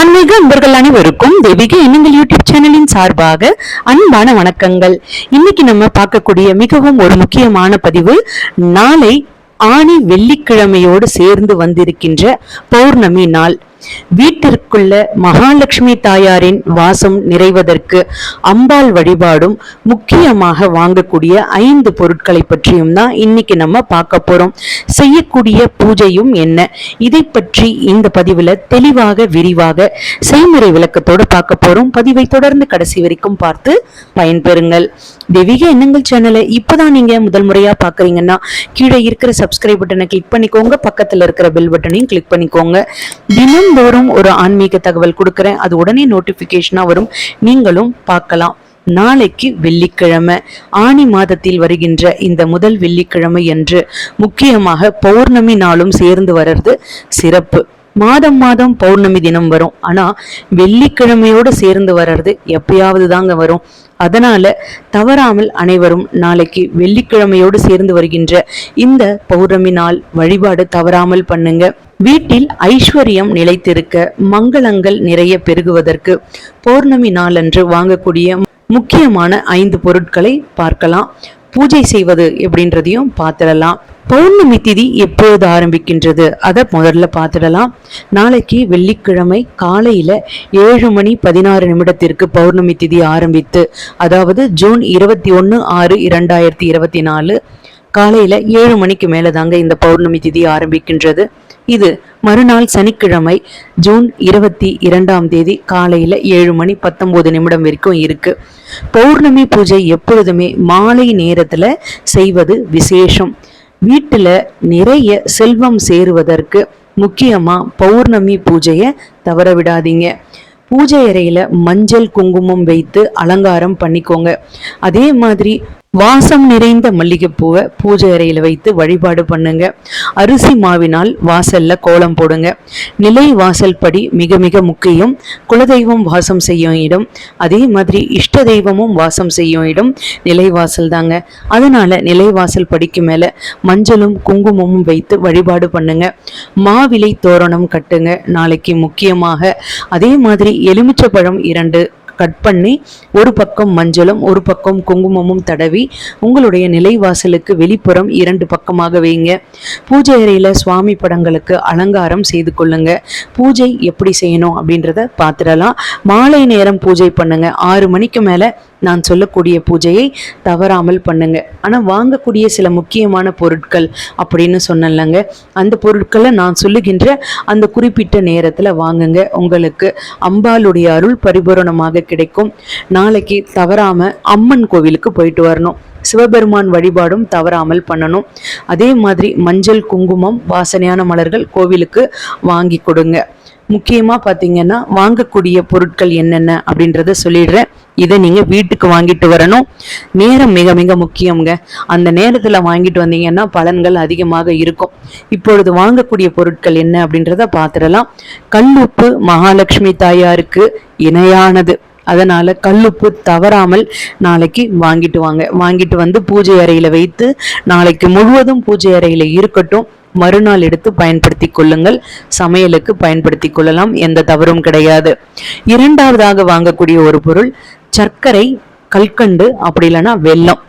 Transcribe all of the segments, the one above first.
ஆன்மீக அன்பர்கள் அனைவருக்கும் தெய்வீக எண்ணங்கள் யூடியூப் சேனலின் சார்பாக அன்பான வணக்கங்கள். இன்னைக்கு நம்ம பார்க்கக்கூடிய மிகவும் ஒரு முக்கியமான பதிவு நாளை ஆணி வெள்ளிக்கிழமையோடு சேர்ந்து வந்திருக்கின்ற பௌர்ணமி நாள். வீட்டிற்குள்ள மகாலட்சுமி தாயாரின் வாசம் நிறைவதற்கு அம்பாள் வழிபாடும் முக்கியமாக வாங்கக்கூடிய ஐந்து பொருட்களை பற்றியும் தான் இன்னைக்கு நம்ம பார்க்க போறோம். செய்யக்கூடிய பூஜையும் என்ன? இதை பற்றி இந்த பதிவுல தெளிவாக விரிவாக செய்முறை விளக்கத்தோடு பார்க்க போறோம். பதிவை தொடர்ந்து கடைசி வரைக்கும் பார்த்து பயன்பெறுங்கள். தெய்வீக எண்ணங்கள் சேனலை இப்போதான் நீங்க முதல் முறையா பாக்குறீங்கன்னா கீழே இருக்கிற சப்ஸ்கிரைப் பட்டனை கிளிக் பண்ணிக்கோங்க. பக்கத்துல இருக்கிற பெல் பட்டனையும் கிளிக் பண்ணிக்கோங்க. தினந்தோறும் ஒரு ஆன்மீக தகவல் கொடுக்குறேன். அது உடனே நோட்டிபிகேஷனா வரும். நீங்களும் பார்க்கலாம். நாளைக்கு வெள்ளிக்கிழமை ஆனி மாதத்தில் வருகின்ற இந்த முதல் வெள்ளிக்கிழமை என்று முக்கியமாக பௌர்ணமி நாளும் சேர்ந்து வர்றது சிறப்பு. மாதம் மாதம் பௌர்ணமி தினம் வரும். ஆனால் வெள்ளிக்கிழமையோடு சேர்ந்து வர்றது எப்பயாவது தாங்க வரும். அதனால தவறாமல் அனைவரும் நாளைக்கு வெள்ளிக்கிழமையோடு சேர்ந்து வருகின்ற இந்த பௌர்ணமி நாள் வழிபாடு தவறாமல் பண்ணுங்க. வீட்டில் ஐஸ்வர்யம் நிலைத்திருக்க மங்களங்கள் நிறைய பெருகுவதற்கு பௌர்ணமி நாளன்று வாங்கக்கூடிய முக்கியமான ஐந்து பொருட்களை பார்க்கலாம். பூஜை செய்வது எப்படின்றதையும் பார்த்துடலாம். பௌர்ணமி திதி எப்பொழுது ஆரம்பிக்கின்றது? அதை முதல்ல பார்த்துடலாம். நாளைக்கு வெள்ளிக்கிழமை காலையில ஏழு மணி பதினாறு நிமிடத்திற்கு பௌர்ணமி திதி ஆரம்பித்து அதாவது ஜூன் இருபத்தி ஒன்று ஆறு இரண்டாயிரத்தி இருபத்தி நாலு காலையில ஏழு மணிக்கு மேலே தாங்க இந்த பௌர்ணமி திதி ஆரம்பிக்கின்றது. இது மறுநாள் சனிக்கிழமை ஜூன் இருபத்தி இரண்டாம் தேதி காலையில ஏழு மணி பத்தொன்பது நிமிடம் வரைக்கும் இருக்கு. பௌர்ணமி பூஜை எப்பொழுதுமே மாலை நேரத்துல செய்வது விசேஷம். வீட்டுல நிறைய செல்வம் சேருவதற்கு முக்கியமா பௌர்ணமி பூஜையை தவற விடாதீங்க. பூஜை அறையில மஞ்சள் குங்குமம் வைத்து அலங்காரம் பண்ணிக்கோங்க. அதே மாதிரி வாசம் நிறைந்த மல்லிகைப்பூவை பூஜை அறையில் வைத்து வழிபாடு பண்ணுங்க. அரிசி மாவினால் வாசல்ல கோலம் போடுங்க. நிலை வாசல் படி மிக மிக முக்கியம். குலதெய்வம் வாசம் செய்யும் இடம். அதே மாதிரி இஷ்ட தெய்வமும் வாசம் செய்யும் இடம் நிலைவாசல் தாங்க. அதனால நிலைவாசல் படிக்கு மேல மஞ்சளும் குங்குமமும் வைத்து வழிபாடு பண்ணுங்க. மாவிலை தோரணம் கட்டுங்க. நாளைக்கு முக்கியமாக அதே மாதிரி எலுமிச்சை பழம் இரண்டு கட் பண்ணி ஒரு பக்கம் மஞ்சளும் ஒரு பக்கம் குங்குமமும் தடவி உங்களுடைய நிலைவாசலுக்கு வெளிப்புறம் இரண்டு பக்கமாக வைங்க. பூஜை அறையில் சுவாமி படங்களுக்கு அலங்காரம் செய்து கொள்ளுங்க. பூஜை எப்படி செய்யணும் அப்படின்றத பார்த்துடலாம். மாலை நேரம் பூஜை பண்ணுங்க. ஆறு மணிக்கு மேலே நான் சொல்லக்கூடிய பூஜையை தவறாமல் பண்ணுங்க. ஆனால் வாங்கக்கூடிய சில முக்கியமான பொருட்கள் அப்படின்னு சொன்னலங்க அந்த பொருட்களை நான் சொல்லுகின்ற அந்த குறிப்பிட்ட நேரத்தில் வாங்குங்க. உங்களுக்கு அம்பாளுடைய அருள் பரிபூரணமாக கிடைக்கும். நாளைக்கு தவறாமல் அம்மன் கோவிலுக்கு போயிட்டு வரணும். சிவபெருமான் வழிபாடும் தவறாமல் பண்ணணும். அதே மாதிரி மஞ்சள் குங்குமம் வாசனையான மலர்கள் கோவிலுக்கு வாங்கி கொடுங்க. முக்கியமாக பார்த்தீங்கன்னா வாங்கக்கூடிய பொருட்கள் என்னென்ன அப்படின்றத சொல்லிடுறேன். இதை நீங்கள் வீட்டுக்கு வாங்கிட்டு வரணும். நேரம் மிக மிக முக்கியங்க அந்த நேரத்தில் வாங்கிட்டு வந்தீங்கன்னா பலன்கள் அதிகமாக இருக்கும். இப்பொழுது வாங்கக்கூடிய பொருட்கள் என்ன அப்படின்றத பார்த்துடலாம் கல்லுப்பு மகாலட்சுமி தாயாருக்கு இணையானது. அதனால் கல்லுப்பு தவறாமல் நாளைக்கு வாங்கிட்டு வாங்க. வாங்கிட்டு வந்து பூஜை அறையில் வைத்து நாளைக்கு முழுவதும் பூஜை அறையில் இருக்கட்டும். மறுநாள் எடுத்து பயன்படுத்தி கொள்ளுங்கள். சமையலுக்கு பயன்படுத்தி கொள்ளலாம். எந்த தவறும் கிடையாது. இரண்டாவதாக வாங்கக்கூடிய ஒரு பொருள் சர்க்கரை கல்கண்டு அப்படி இல்லைன்னா வெல்லம்.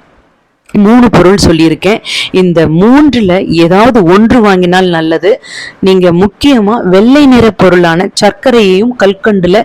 மூணு பொருள் சொல்லியிருக்கேன். இந்த மூன்றில் ஏதாவது ஒன்று வாங்கினால் நல்லது. நீங்கள் முக்கியமாக வெள்ளை நிற பொருளான சர்க்கரையையும் கல்கண்டில்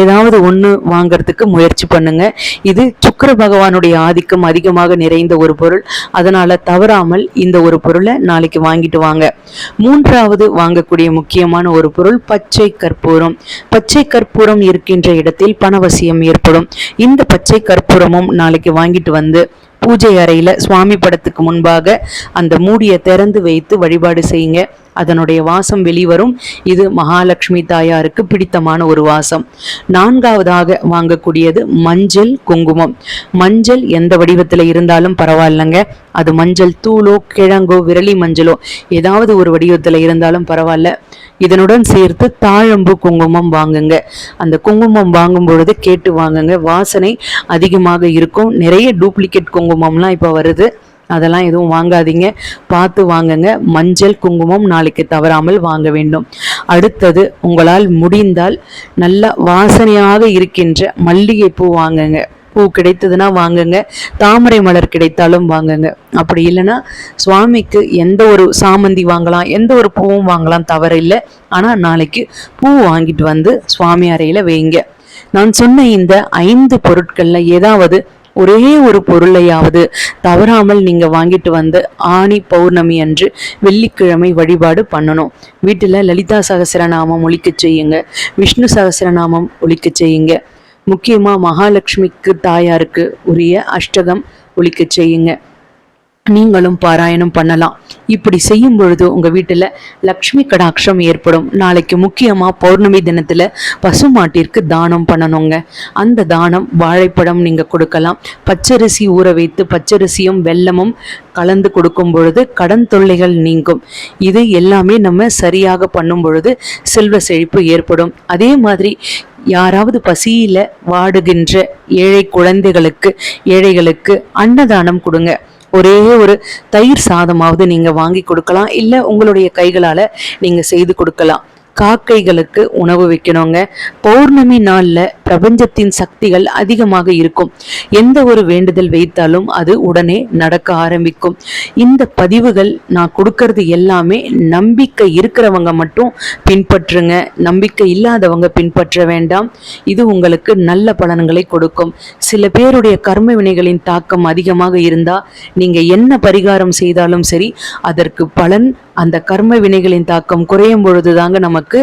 ஏதாவது ஒன்று வாங்குறதுக்கு முயற்சி பண்ணுங்க. இது சுக்கர பகவானுடைய ஆதிக்கம் அதிகமாக நிறைந்த ஒரு பொருள். அதனால் தவறாமல் இந்த ஒரு பொருளை நாளைக்கு வாங்கிட்டு வாங்க. மூன்றாவது வாங்கக்கூடிய முக்கியமான ஒரு பொருள் பச்சை கற்பூரம். பச்சை கற்பூரம் இருக்கின்ற இடத்தில் பணவசியம் ஏற்படும். இந்த பச்சை கற்பூரமும் நாளைக்கு வாங்கிட்டு வந்து பூஜை அறையில் சுவாமி படத்துக்கு முன்பாக அந்த மூடியை திறந்து வைத்து வழிபாடு செய்யுங்க. அதனுடைய வாசம் வெளிவரும். இது மகாலட்சுமி தாயாருக்கு பிடித்தமான ஒரு வாசம். நான்காவதாக வாங்கக்கூடியது மஞ்சள் குங்குமம். மஞ்சள் எந்த வடிவத்தில் இருந்தாலும் பரவாயில்லைங்க. அது மஞ்சள் தூளோ கிழங்கோ விரலி மஞ்சளோ ஏதாவது ஒரு வடிவத்தில் இருந்தாலும் பரவாயில்ல. இதனுடன் சேர்த்து தாழம்பு குங்குமம் வாங்குங்க. அந்த குங்குமம் வாங்கும் பொழுது கேட்டு வாங்குங்க. வாசனை அதிகமாக இருக்கும். நிறைய டூப்ளிகேட் குங்குமம்லாம் இப்போ வருது. அதெல்லாம் எதுவும் வாங்காதீங்க. பார்த்து வாங்குங்க. மஞ்சள் குங்குமம் நாளைக்கு தவறாமல் வாங்க வேண்டும். அடுத்தது உங்களால் முடிந்தால் நல்ல வாசனையாக இருக்கின்ற மல்லிகை பூ வாங்குங்க. பூ கிடைத்ததுன்னா வாங்குங்க. தாமரை மலர் கிடைத்தாலும் வாங்குங்க. அப்படி இல்லைன்னா சுவாமிக்கு எந்த ஒரு சாமந்தி வாங்கலாம் எந்த ஒரு பூவும் வாங்கலாம் தவறில்லை. ஆனால் நாளைக்கு பூ வாங்கிட்டு வந்து சுவாமி அறையில் வைங்க. நான் சொன்ன இந்த ஐந்து பொருட்களில் ஏதாவது ஒரே ஒரு பொருளையாவது தவறாமல் நீங்கள் வாங்கிட்டு வந்து ஆணி பௌர்ணமி அன்று வெள்ளிக்கிழமை வழிபாடு பண்ணணும். வீட்டில் லலிதா சகசிரநாமம் ஒழிக்க செய்யுங்க. விஷ்ணு சகசிரநாமம் ஒழிக்க செய்யுங்க. முக்கியமாக மகாலட்சுமிக்கு தாயாருக்கு உரிய அஷ்டகம் ஒழிக்க செய்யுங்க. நீங்களும் பாராயணம் பண்ணலாம். இப்படி செய்யும் பொழுது உங்க வீட்டுல லக்ஷ்மி கடாட்சம் ஏற்படும். நாளைக்கு முக்கியமா பௌர்ணமி தினத்துல பசுமாட்டிற்கு தானம் பண்ணணுங்க. அந்த தானம் வாழைப்பழம் நீங்க கொடுக்கலாம். பச்சரிசி ஊற வைத்து பச்சரிசியும் வெல்லமும் கலந்து கொடுக்கும் பொழுது கடன் தொல்லைகள் நீங்கும். இது எல்லாமே நம்ம சரியாக பண்ணும் பொழுது செல்வ செழிப்பு ஏற்படும். அதே மாதிரி யாராவது பசியில வாடுகின்ற ஏழை குழந்தைகளுக்கு ஏழைகளுக்கு அன்னதானம் கொடுங்க. ஒரே ஒரு தயிர் சாதமாவது நீங்கள் வாங்கி கொடுக்கலாம் இல்லை உங்களுடைய கைகளால் நீங்கள் செய்து கொடுக்கலாம். காக்கைகளுக்கு உணவு வைக்கணுங்க. பௌர்ணமி நாளில் பிரபஞ்சத்தின் சக்திகள் அதிகமாக இருக்கும். எந்த ஒரு வேண்டுதல் வைத்தாலும் அது உடனே நடக்க ஆரம்பிக்கும். இந்த பதிவுகள் நான் கொடுக்கறது எல்லாமே நம்பிக்கை இருக்கிறவங்க மட்டும் பின்பற்றுங்க. நம்பிக்கை இல்லாதவங்க பின்பற்ற வேண்டாம். இது உங்களுக்கு நல்ல பலன்களை கொடுக்கும். சில பேருடைய கர்ம வினைகளின் தாக்கம் அதிகமாக இருந்தால் நீங்கள் என்ன பரிகாரம் செய்தாலும் சரி அதற்கு பலன் அந்த கர்ம வினைகளின் தாக்கம் குறையும் பொழுது தாங்க நமக்கு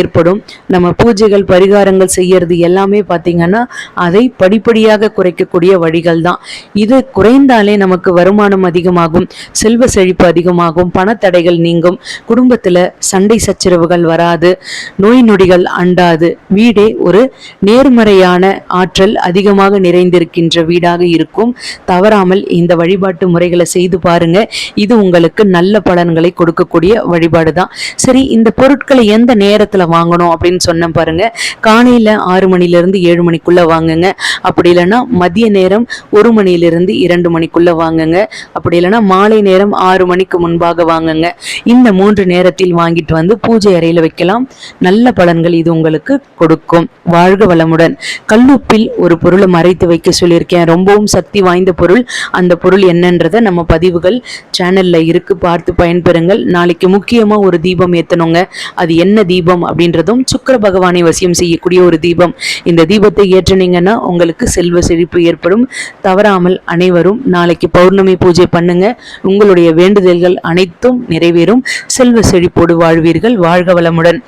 ஏற்படும். நம்ம பூஜைகள் பரிகாரங்கள் செய்யறது எல்லாமே பார்த்தீங்கன்னா அதை படிப்படியாக குறைக்கக்கூடிய வழிகள் தான் இது குறைந்தாலே நமக்கு வருமானம் அதிகமாகும் செல்வ செழிப்பு அதிகமாகும் பணத்தடைகள் நீங்கும் குடும்பத்தில் சண்டை சச்சரவுகள் வராது நோய் நொடிகள் அண்டாது வீடே ஒரு நேர்மறையான ஆற்றல் அதிகமாக நிறைந்திருக்கின்ற வீடாக இருக்கும். தவறாமல் இந்த வழிபாட்டு முறைகளை செய்து பாருங்க. இது உங்களுக்கு நல்ல பலன்களை கொடுக்கக்கூடிய வழிபாடு தான் சரி இந்த பொருட்களை எந்த நேரத்தில் வாங்கணும் அப்படின்னு சொன்னேன் பாருங்க. காலையில் ஆறு மணிலேருந்து ஏழு மணிக்குள்ளே வாங்குங்க. அப்படி இல்லைன்னா மதிய நேரம் ஒரு மணியிலிருந்து இரண்டு மணிக்குள்ளே வாங்குங்க. அப்படி இல்லைன்னா மாலை நேரம் ஆறு மணிக்கு முன்பாக வாங்குங்க. இந்த மூன்று நேரத்தில் வாங்கிட்டு வந்து பூஜை அறையில் வைக்கலாம். நல்ல பலன்கள் இது உங்களுக்கு கொடுக்கும். வாழ்க வளமுடன். கல்லுப்பில் ஒரு பொருளை மறைத்து வைக்க சொல்லியிருக்கேன். ரொம்பவும் சக்தி வாய்ந்த பொருள். அந்த பொருள் என்னன்றதை நம்ம பதிவுகள் சேனலில் இருக்கு. பார்த்து பயன்பெறுங்கள். நாளைக்கு முக்கியமாக ஒரு தீபம் ஏற்றணுங்க அது என்ன தீபம் அப்படின்றதும் சுக்கிர பகவானை வசியம் செய்யக்கூடிய ஒரு தீபம். இந்த தீபத்தை ஏற்றினீங்கன்னா உங்களுக்கு செல்வ செழிப்பு ஏற்படும். தவறாமல் அனைவரும் நாளைக்கு பௌர்ணமி பூஜை பண்ணுங்க. உங்களுடைய வேண்டுதல்கள் அனைத்தும் நிறைவேறும். செல்வ செழிப்போடு வாழ்வீர்கள். வாழ்க வளமுடன்.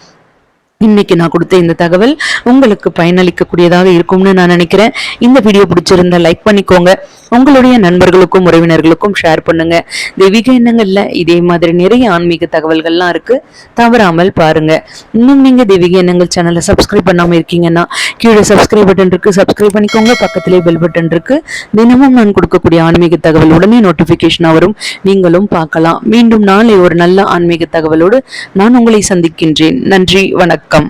இன்னைக்கு நான் கொடுத்த இந்த தகவல் உங்களுக்கு பயனளிக்கக்கூடியதாக இருக்கும்னு நான் நினைக்கிறேன். இந்த வீடியோ பிடிச்சிருந்தா லைக் பண்ணிக்கோங்க. உங்களுடைய நண்பர்களுக்கும் உறவினர்களுக்கும் ஷேர் பண்ணுங்க. தெய்வீக எண்ணங்கள்ல இதே மாதிரி நிறைய ஆன்மீக தகவல்கள்லாம் இருக்கு. தவறாமல் பாருங்க. இன்னும் நீங்க தெய்வீக எண்ணங்கள் சேனலை சப்ஸ்கிரைப் பண்ணாம இருக்கீங்கன்னா கீழே சப்ஸ்கிரைப் பட்டன் இருக்கு. சப்ஸ்கிரைப் பண்ணிக்கோங்க. பக்கத்திலே பெல் பட்டன் இருக்கு. தினமும் நான் கொடுக்கக்கூடிய ஆன்மீக தகவல் உடனே நோட்டிபிகேஷன் வரும். நீங்களும் பார்க்கலாம். மீண்டும் நாளை ஒரு நல்ல ஆன்மீக தகவலோடு நான் உங்களை சந்திக்கின்றேன். நன்றி வணக்கம். வணக்கம்